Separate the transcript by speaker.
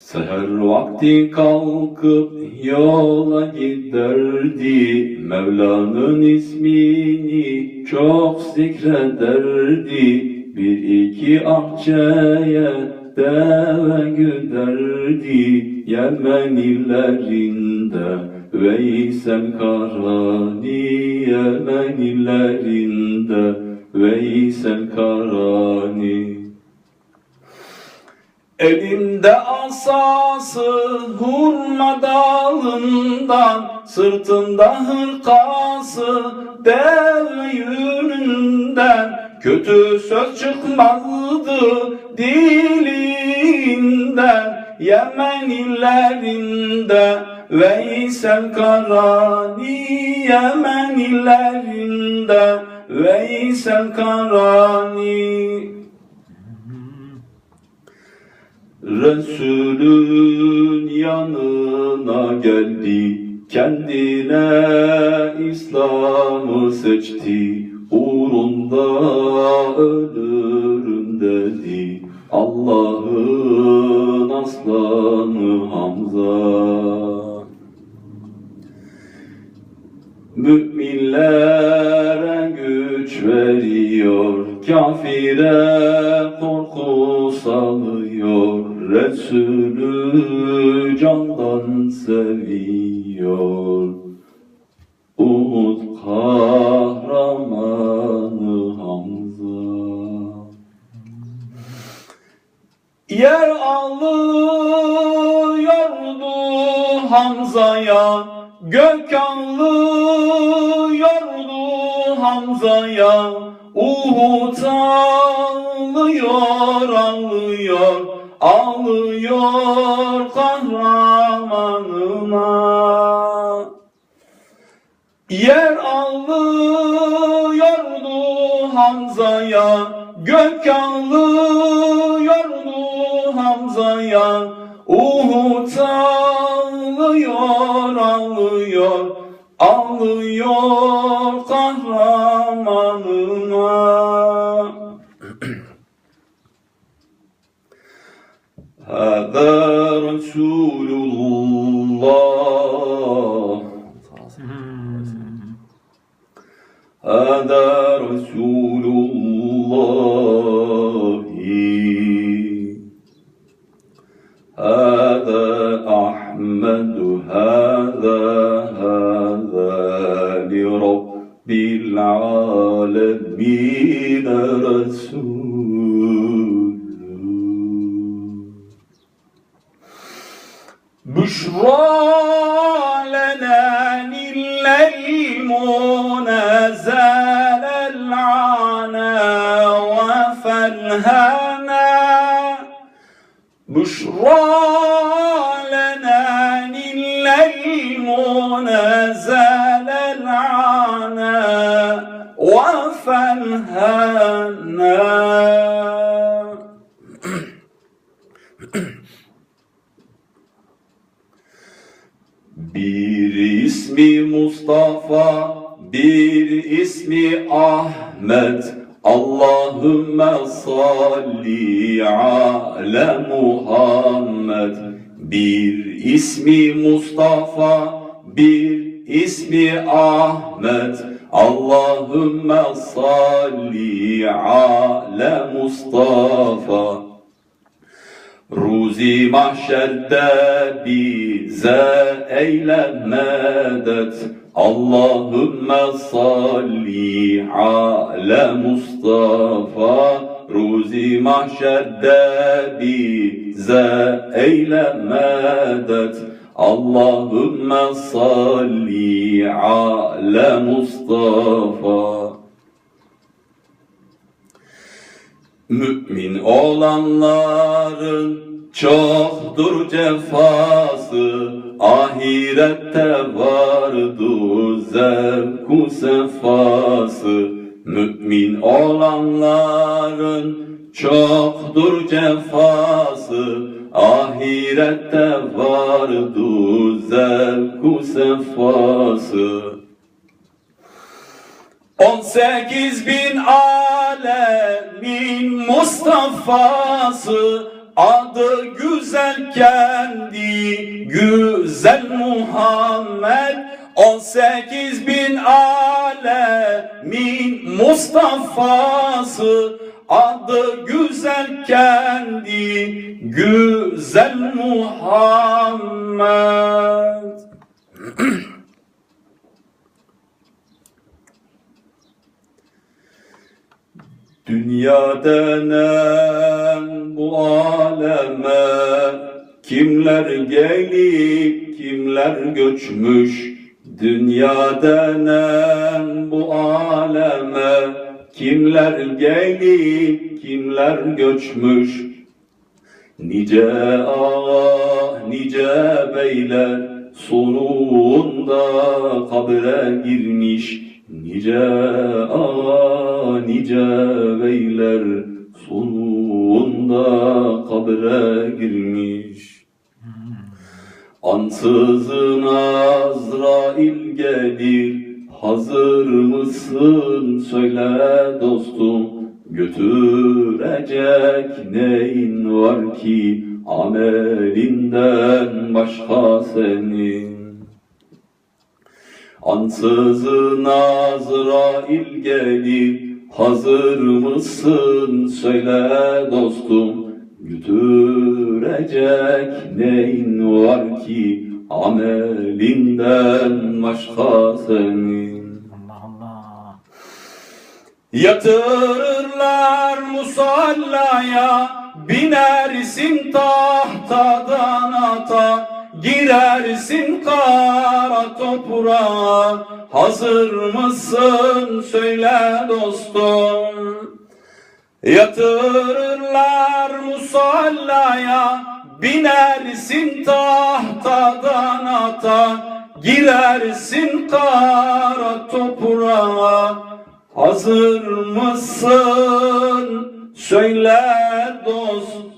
Speaker 1: Seher vakti kalkıp yola giderdi, Mevla'nın ismini çok zikrederdi. Bir iki akçeye deve güderdi, Yemen illerinde Veysel Karani, Yemen illerinde Veysel Karani. Elinde asası hurma dalından, sırtında hırkası deve yününden, kötü söz çıkmazdı dilinden, Yemen illerinde. Veysel Karani, Yemen illerinde. Veysel Karani. Resulün yanına geldi, kendine İslam'ı seçti, uğrunda ölürüm dedi. Allah'ın aslanı Hamza. Müminlere güç veriyor, kafire Resulü candan seviyor. Umut kahramanı Hamza. Yer alıyordu Hamza'ya, gök alıyordu Hamza'ya, Uhud ağlıyor, ağlıyor, ağlıyor kahramanına. Yer alıyordu Hamza'ya, gök alıyordu Hamza'ya, Uhud رسول الله. هذا رسول الله. هذا أحمد هذا هذا لرب العالمين. رسول لنا لليل نزال العنا وفنهانا. بشرى لنا لليل نزال العنا وفنهانا. Bir ismi Mustafa, bir ismi Ahmet. Allahümme salli ala Muhammed. Bir ismi Mustafa, bir ismi Ahmet. Allahümme salli ala Mustafa. Ruzi mahşerde bize eyle medet Allahümme salli ala Mustafa. Ruzi mahşerde bize eyle medet Allahümme salli ala Mustafa Mümin olanların çoktur cefası, ahirette vardır zevku sefası. Mümin olanların çoktur cefası, ahirette vardır zevku sefası. On sekiz bin alemin Mustafa'sı Adı güzel kendi güzel Muhammed. 18 bin alemin Mustafa'sı Adı güzel kendi güzel Muhammed Dünya denen bu aleme kimler gelip kimler göçmüş Dünya denen bu aleme kimler gelip kimler göçmüş Nice ağa, nice beyler sonunda kabre girmiş. Nice ağa, nice beyler sonunda kabre girmiş. Ansızın Azrail gelir, hazır mısın söyle dostum. Götürecek neyin var ki amelinden başka senin? Ansızın Azrail gelir, hazır mısın söyle dostum. Götürecek neyin var ki amelinden başka senin?
Speaker 2: Allah Allah.
Speaker 1: Yatırırlar musallaya Binersin tahtadan ata Girersin kara toprağa. Hazır mısın? Söyle dostum. Yatırırlar musallaya Binersin tahtadan ata. Girersin kara toprağa. Hazır mısın? Söyle dostum